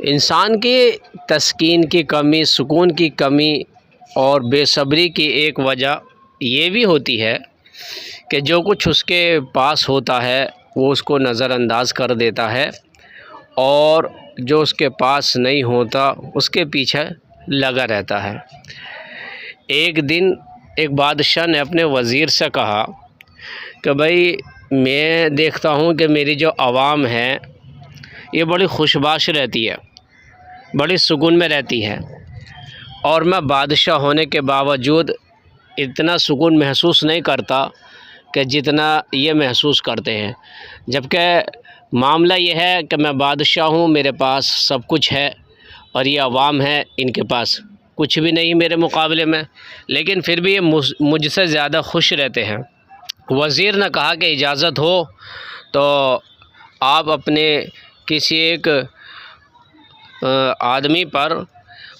انسان کی تسکین کی کمی، سکون کی کمی اور بے صبری کی ایک وجہ یہ بھی ہوتی ہے کہ جو کچھ اس کے پاس ہوتا ہے وہ اس کو نظر انداز کر دیتا ہے اور جو اس کے پاس نہیں ہوتا اس کے پیچھے لگا رہتا ہے۔ ایک دن ایک بادشاہ نے اپنے وزیر سے کہا کہ بھائی میں دیکھتا ہوں کہ میری جو عوام ہے یہ بڑی خوش باش رہتی ہے، بڑی سکون میں رہتی ہے۔ اور میں بادشاہ ہونے کے باوجود اتنا سکون محسوس نہیں کرتا کہ جتنا یہ محسوس کرتے ہیں۔ جبکہ معاملہ یہ ہے کہ میں بادشاہ ہوں، میرے پاس سب کچھ ہے اور یہ عوام ہے ان کے پاس۔ کچھ بھی نہیں میرے مقابلے میں، لیکن پھر بھی یہ مجھ سے زیادہ خوش رہتے ہیں۔ وزیر نے کہا کہ اجازت ہو تو آپ اپنے کسی ایک آدمی پر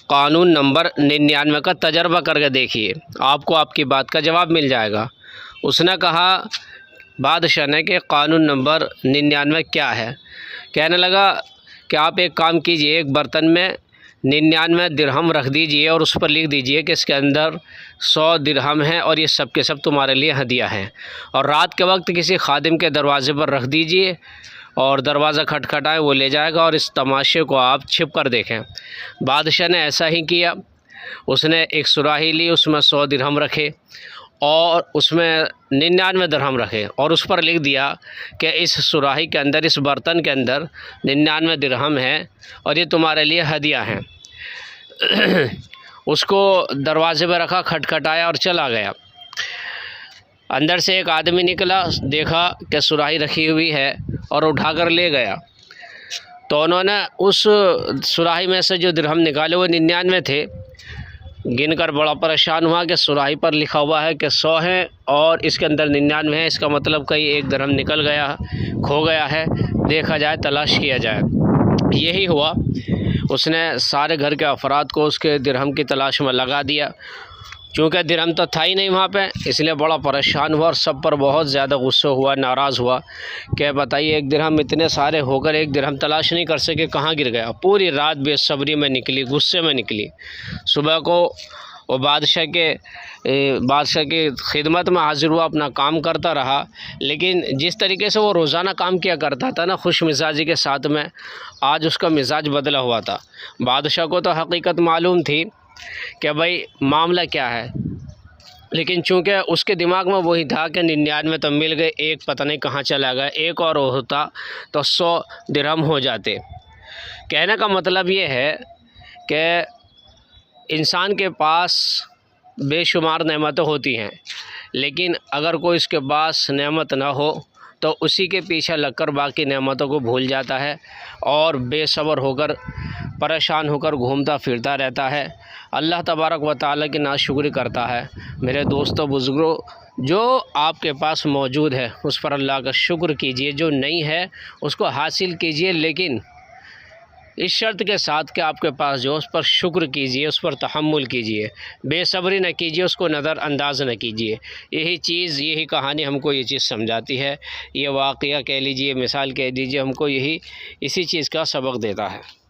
قانون نمبر ننانوے کا تجربہ کر کے دیکھیے۔ آپ کو آپ کی بات کا جواب مل جائے گا۔ اس نے کہا، بادشاہ نے کہ قانون نمبر ننانوے کیا ہے؟ کہنے لگا، کہ آپ ایک کام کیجیے، ایک برتن میں ننانوے درہم رکھ دیجیے اور اس پر لکھ دیجیے کہ اس کے اندر سو درہم ہیں اور یہ سب کے سب تمہارے لیے ہدیہ ہیں۔ اور رات کے وقت کسی خادم کے دروازے پر رکھ دیجیے اور دروازہ کھٹکھٹائے وہ لے جائے گا اور اس تماشے کو آپ چھپ کر دیکھیں۔ بادشاہ نے ایسا ہی کیا۔ اس نے ایک سراہی لی، اس میں سو درہم رکھے اور اس میں ننانوے درہم رکھے اور اس پر لکھ دیا کہ اس سراہی کے اندر، اس برتن کے اندر ننانوے درہم ہیں اور یہ تمہارے لیے ہدیہ ہیں۔ اس کو دروازے پہ رکھا، کھٹکھٹایا اور چلا گیا۔ اندر سے ایک آدمی نکلا، دیکھا کہ سراہی رکھی ہوئی ہے۔ اور اٹھا کر لے گیا۔ تو انہوں نے اس سراہی میں سے جو درہم نکالے، وہ ننانوے تھے۔ گن کر بڑا پریشان ہوا کہ سراہی پر لکھا ہوا ہے کہ سو ہیں اور اس کے اندر ننانوے ہیں۔ اس کا مطلب کہیں ایک درہم نکل گیا، کھو گیا ہے۔ دیکھا جائے، تلاش کیا جائے۔ یہی ہوا۔ اس نے سارے گھر کے افراد کو اس کے درہم کی تلاش میں لگا دیا۔ چونکہ درہم تو تھا ہی نہیں وہاں پہ، اس لیے بڑا پریشان ہوا اور سب پر بہت زیادہ غصہ ہوا، ناراض ہوا کہ بتائیے ایک درہم اتنے سارے ہو کر ایک درہم تلاش نہیں کر سکے، کہاں گر گیا؟ پوری رات بے صبری میں نکلی، غصے میں نکلی۔ صبح کو وہ بادشاہ کے بادشاہ کی خدمت میں حاضر ہوا، اپنا کام کرتا رہا۔ لیکن جس طریقے سے وہ روزانہ کام کیا کرتا تھا نا، خوش مزاجی کے ساتھ میں، آج اس کا مزاج بدلا ہوا تھا۔ بادشاہ کو تو حقیقت معلوم تھی۔ کہ بھائی معاملہ کیا ہے؟ لیکن چونکہ اس کے دماغ میں وہی تھا کہ ننانوے تو مل گئے، ایک پتہ نہیں کہاں چلا گیا، ایک اور ہوتا تو سو درہم ہو جاتے۔ کہنے کا مطلب یہ ہے کہ انسان کے پاس بے شمار نعمتیں ہوتی ہیں، لیکن اگر کوئی اس کے پاس نعمت نہ ہو تو اسی کے پیچھے لگ کر باقی نعمتوں کو بھول جاتا ہے اور بے صبر ہو کر پریشان ہو کر گھومتا پھرتا رہتا ہے۔ اللہ تبارک و تعالیٰ کی ناشکری کرتا ہے۔ میرے دوستوں بزرگوں جو آپ کے پاس موجود ہے، اس پر اللہ کا شکر کیجیے۔ جو نہیں ہے، اس کو حاصل کیجیے، لیکن اس شرط کے ساتھ کہ آپ کے پاس جو اس پر شکر کیجیے، اس پر تحمل کیجیے۔ بے صبری نہ کیجیے، اس کو نظر انداز نہ کیجیے۔ یہی چیز، یہی کہانی ہم کو یہ چیز سمجھاتی ہے۔ یہ واقعہ کہہ لیجیے، مثال کہہ دیجیے، ہم کو یہی اسی چیز کا سبق دیتا ہے۔